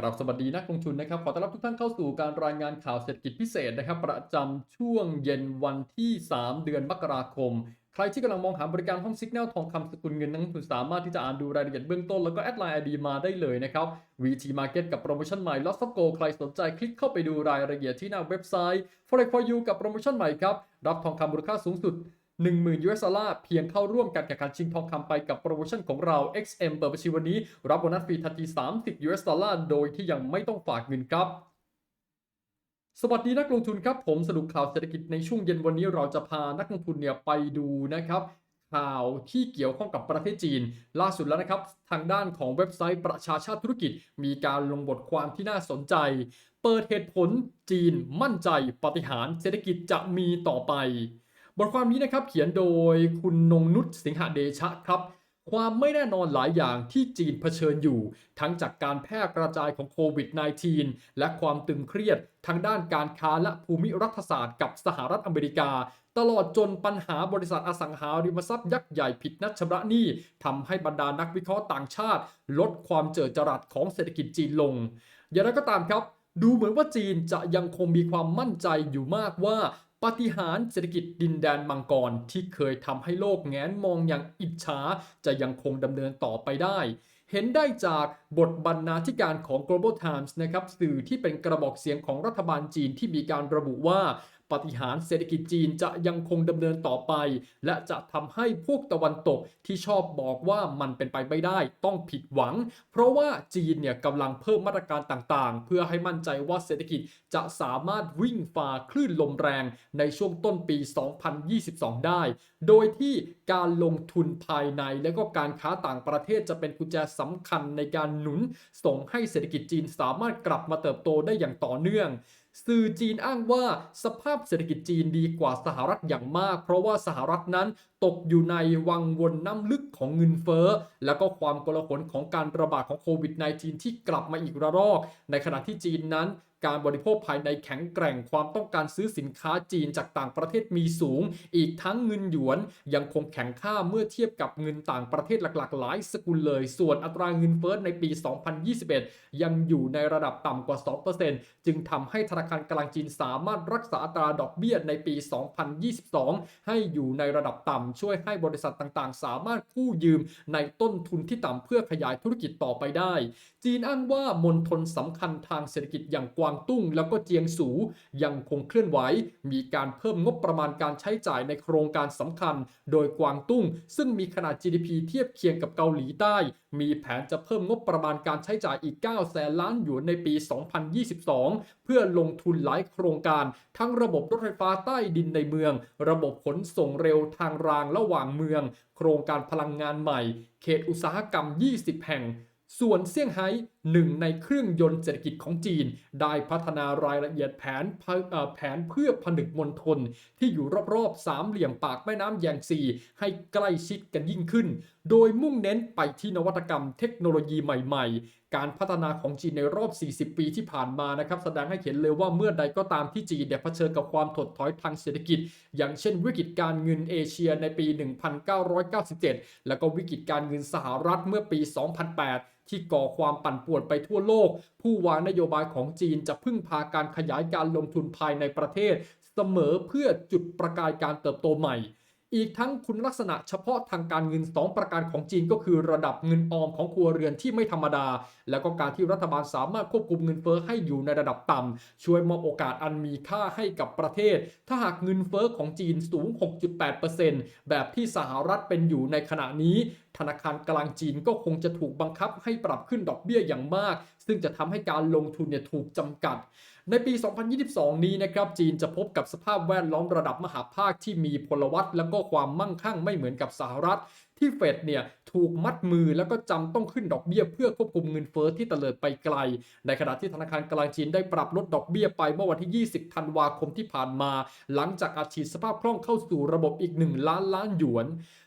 กราบสวัสดีนักลงทุนนะครับ ขอต้อนรับทุกท่านเข้าสู่การรายงานข่าวเศรษฐกิจพิเศษนะครับ ประจำช่วงเย็นวันที่ 3 เดือนมกราคม ใครที่กำลังมองหาบริการห้องซิกแนลทองคำสกุลเงินนักลงทุนสามารถที่จะอ่านดูรายละเอียดเบื้องต้นแล้วก็แอดไลน์ ID มาได้เลยนะครับ VT Market กับโปรโมชั่นใหม่ Lots of Go ใครสนใจคลิกเข้าไปดูรายละเอียดที่หน้าเว็บไซต์ Forex for You กับโปรโมชั่นใหม่ครับรับทองคำมูลค่าสูงสุด 10,000 US ดอลลาร์เพียงเข้าร่วมการแข่งขันชิงทองคำไปกับโปรโมชั่นของเรา XM เปิดบัญชีวันนี้ รับโบนัสฟรีทันที 30 US ดอลลาร์โดยที่ยังไม่ต้องฝากเงินครับสวัสดีนักลงทุนครับ ผมสรุปข่าวเศรษฐกิจในช่วงเย็นวันนี้เราจะพานักลงทุนเนี่ยไปดูนะครับข่าวที่เกี่ยวข้องกับประเทศจีน ล่าสุดแล้วนะครับ ทางด้านของเว็บไซต์ประชาชาติธุรกิจ มีการลงบทความที่น่าสนใจ เปิดเหตุผลจีนมั่นใจปฏิหารเศรษฐกิจจะมีต่อไป บทความนี้นะครับเขียนโดยคุณนงนุชสิงหเดชะครับความไม่แน่นอนหลายอย่างที่จีนเผชิญอยู่ ทั้งจากการแพร่กระจายของโควิด -19 และความตึงเครียดทางด้านการค้าและภูมิรัฐศาสตร์กับสหรัฐอเมริกา ตลอดจนปัญหาบริษัทอสังหาริมทรัพย์ยักษ์ใหญ่ผิดนัดชำระหนี้ทำให้บรรดานักวิเคราะห์ต่างชาติ ลดความเจิดจรัสของเศรษฐกิจจีนลง อย่างไรก็ตามครับดูเหมือนว่าจีนจะยังคงมีความมั่นใจอยู่มากว่า ปฏิหารเศรษฐกิจดินแดนมังกรที่เคยทำให้โลกแงนมองอย่างอิจฉาจะยังคงดำเนินต่อไปได้ เห็นได้จากบทบรรณาธิการของ Global Times นะครับสื่อที่เป็นกระบอกเสียงของรัฐบาลจีนที่มีการระบุว่า ปฏิหารเศรษฐกิจจีนจะยังคงดำเนินต่อไป และจะทำให้พวกตะวันตกที่ชอบบอกว่ามันเป็นไปไม่ได้ต้องผิดหวัง เพราะว่าจีนเนี่ยกำลังเพิ่มมาตรการต่างๆ เพื่อให้มั่นใจว่าเศรษฐกิจจะสามารถวิ่งฝ่าคลื่นลมแรงในช่วงต้นปี 2022 ได้ โดยที่การลงทุนภายในและก็การค้าต่างประเทศจะเป็นกุญแจสำคัญในการหนุนส่งให้เศรษฐกิจจีนสามารถกลับมาเติบโตได้อย่างต่อเนื่อง สื่อจีนอ้างว่าสภาพเศรษฐกิจจีนดีกว่าสหรัฐอย่างมาก เพราะว่าสหรัฐนั้น ตกอยู่ในวังวนน้ำลึกของเงินเฟ้อ แล้วก็ความกลาหลของการระบาดของโควิด -19 ที่กลับมาอีกระลอก ในขณะที่จีนนั้นการบริโภคภายในแข็งแกร่งความต้องการซื้อสินค้าจีนจากต่างประเทศมีสูง อีกทั้งเงินหยวนยังคงแข็งค่าเมื่อเทียบกับเงินต่างประเทศหลักๆ หลายสกุลเลย ส่วนอัตราเงินเฟ้อในปี 2021 ยังอยู่ในระดับต่ำกว่า 2%จึงทำให้ธนาคารกลางจีนสามารถรักษาอัตราดอกเบี้ยในปี 2022 ให้อยู่ในระดับต่ำช่วยให้บริษัทต่างๆ สามารถกู้ยืมในต้นทุนที่ต่ำเพื่อขยายธุรกิจต่อไปได้ จีนอ้างว่ามณฑลสำคัญทางเศรษฐกิจอย่างกวางตุ้ง แล้วก็เจียงสูยังคงเคลื่อนไหว มีการเพิ่มงบประมาณการใช้จ่ายในโครงการสำคัญ โดยกวางตุ้ง ซึ่งมีขนาด GDP เทียบเคียงกับเกาหลีใต้ มีแผนจะเพิ่มงบประมาณการใช้จ่ายอีก 9 แสนล้านหยวนในปี 2022 เพื่อลงทุนหลายโครงการ ทั้งระบบรถไฟฟ้าใต้ดินในเมือง ระบบขนส่งเร็วทางรางระหว่างเมือง โครงการพลังงานใหม่ เขตอุตสาหกรรม 20 แห่ง ส่วนเซี่ยงไฮ้หนึ่งในเครื่องยนต์เศรษฐกิจของจีน ได้พัฒนารายละเอียดแผนเพื่อเอ่อแผนเพื่อผนึกมณฑลที่อยู่รอบๆสามเหลี่ยมปากแม่น้ำแยงซีให้ใกล้ชิดกันยิ่งขึ้น โดยมุ่งเน้นไปที่นวัตกรรมเทคโนโลยีใหม่ๆ การพัฒนาของจีนในรอบ 40 ปีที่ผ่านมานะครับแสดงให้เห็นเลยว่าเมื่อใดก็ตามที่จีนเนี่ยเผชิญกับความถดถอยทางเศรษฐกิจ อย่างเช่นวิกฤตการเงินเอเชียในปี 1997 แล้วก็วิกฤตการเงินสหรัฐเมื่อปี 2008 ที่ก่อความปั่นป่วนไปทั่วโลก ผู้วางนโยบายของจีนจะพึ่งพาการขยายการลงทุนภายในประเทศ เสมอเพื่อจุดประกายการเติบโตใหม่ อีกทั้งคุณลักษณะเฉพาะทางการเงิน 2 ประการของจีนก็คือระดับเงินออมของครัวเรือนที่ไม่ธรรมดา แล้วก็การที่รัฐบาลสามารถควบคุมเงินเฟ้อให้อยู่ในระดับต่ำช่วยมอบโอกาสอันมีค่าให้กับประเทศ ถ้าหากเงินเฟ้อของจีนสูง 6.8%แบบที่สหรัฐเป็นอยู่ในขณะนี้ธนาคารกลางจีนก็คงจะถูกบังคับให้ปรับขึ้นดอกเบี้ยอย่างมาก ซึ่งจะทำให้การลงทุนเนี่ยถูกจำกัด ในปี 2022 นี้นะครับจีนจะพบกับสภาพแวดล้อมระดับมหาภาคที่มีพลวัตและก็ความมั่งคั่งไม่เหมือนกับสหรัฐ ที่เฟดเนี่ยถูกมัดมือแล้วก็จำต้องขึ้นดอกเบี้ยเพื่อควบคุมเงินเฟ้อที่เตลิดไปไกล ในขณะที่ธนาคารกลางจีนได้ปรับลดดอกเบี้ยไปเมื่อวันที่ 20 ธันวาคมที่ผ่านมา หลังจากอัดฉีดสภาพคล่องเข้าสู่ระบบอีก 1 ล้านล้านหยวน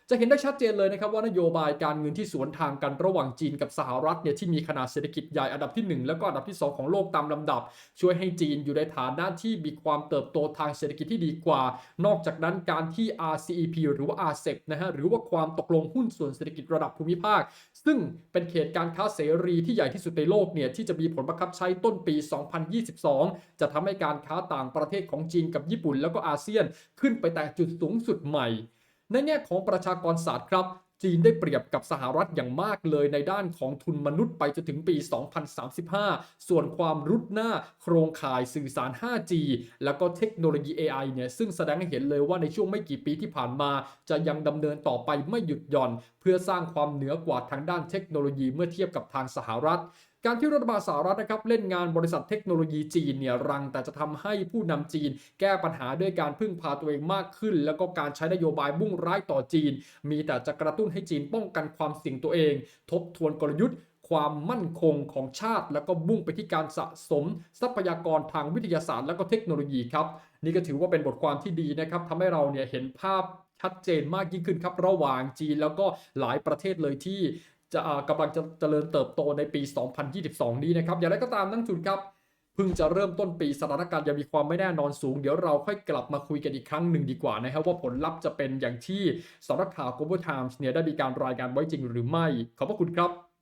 จะเห็นได้ชัดเจนเลยนะครับว่านโยบายการเงินที่สวนทางกันระหว่างจีนกับสหรัฐเนี่ยที่มีขนาดเศรษฐกิจใหญ่อันดับทีหนึ่1 แล้วก็อันดับที่ 2 ของโลกตามลำดับ ช่วยให้จีนอยู่ในฐานะที่มีความเติบโตทางเศรษฐกิจที่ดีกว่า นอกจากนั้นการที่ RCEP หรือว่า RCEP นะฮะหรือว่าความตกลงหุ้นส่วนเศรษฐกิจระดับภูมิภาค ซึ่งเป็นเขตการค้าเสรีที่ใหญ่ที่สุดในโลกเนี่ยที่จะมีผลบังคับใช้ต้นปี 2022 จะทำให้การค้าต่างประเทศของจีนกับญี่ปุ่นแล้วก็อาเซียนขึ้นไปแต่จุดสูงสุดใหม่ ในแง่ของประชากรศาสตร์ครับจีนได้เปรียบกับสหรัฐอย่างมากเลยในด้านของทุนมนุษย์ไปจนถึงปี 2035 ส่วนความรุดหน้าโครงข่ายสื่อสาร 5G แล้วก็เทคโนโลยี AI เนี่ยซึ่งแสดงให้เห็นเลยว่าในช่วงไม่กี่ปีที่ผ่านมา จะยังดำเนินต่อไปไม่หยุดหย่อน เพื่อสร้างความเหนือกว่าทางด้านเทคโนโลยีเมื่อเทียบกับทางสหรัฐ การที่รัฐบาลสหรัฐนะครับเล่นงานบริษัทเทคโนโลยีจีนเนี่ยรังแต่จะทำให้ผู้นำจีน แก้ปัญหาด้วยการพึ่งพาตัวเองมากขึ้น แล้วก็การใช้นโยบายมุ่งร้ายต่อจีน มีแต่จะกระตุ้นให้จีนป้องกันความเสี่ยงตัวเอง ทบทวนกลยุทธ์ความมั่นคงของชาติ แล้วก็มุ่งไปที่การสะสม ทรัพยากรทางวิทยาศาสตร์ และก็เทคโนโลยีครับ นี่ก็ถือว่าเป็นบทความที่ดีนะครับทำให้เราเนี่ยเห็นภาพชัดเจนมากยิ่งขึ้นครับระหว่างจีนแล้วก็หลายประเทศเลยที่ จะกำลังจะเจริญเติบโตในปี 2022 นี้นะครับ อย่างไรก็ตามนักลงทุนครับเพิ่งจะเริ่มต้นปีสถานการณ์ยังมีความไม่แน่นอนสูง เดี๋ยวเราค่อยกลับมาคุยกันอีกครั้งหนึ่งดีกว่านะครับว่าผลลัพธ์จะเป็นอย่างที่สำนักข่าว Global Times เนี่ยได้มีการรายงานไว้จริงหรือไม่ ขอบพระคุณครับ